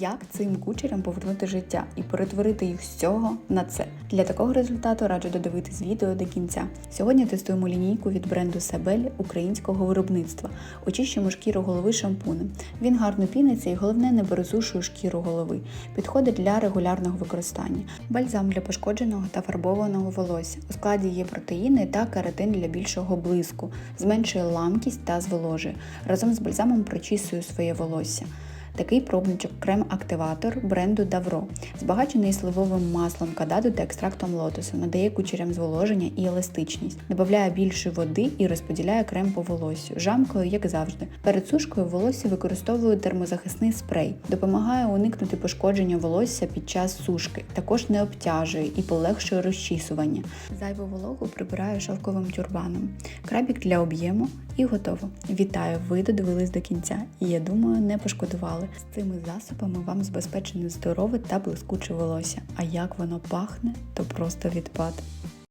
як цим кучерям повернути життя і перетворити їх з цього на це. Для такого результату раджу додивитись відео до кінця. Сьогодні тестуємо лінійку від бренду Сабель українського виробництва. Очищуємо шкіру голови шампунем. Він гарно піниться і головне не пересушує шкіру голови. Підходить для регулярного використання. Бальзам для пошкодженого та фарбованого волосся. У складі є протеїни та каротин для більшого блиску, зменшує ламкість та зволожує. Разом з бальзамом прочісує своє волосся. Такий пробничок крем-активатор бренду Davro, збагачений сливовим маслом кададу та екстрактом лотосу, надає кучерям зволоження і еластичність, додає більше води і розподіляє крем по волоссю, жамкою, як завжди. Перед сушкою волосся використовую термозахисний спрей, допомагає уникнути пошкодження волосся під час сушки, також не обтяжує і полегшує розчісування. Зайву вологу прибираю шовковим тюрбаном. Крабік для об'єму і готово. Вітаю! Ви додивились до кінця, і я думаю, не пошкодували. З цими засобами вам забезпечене здорове та блискуче волосся. А як воно пахне, то просто відпад.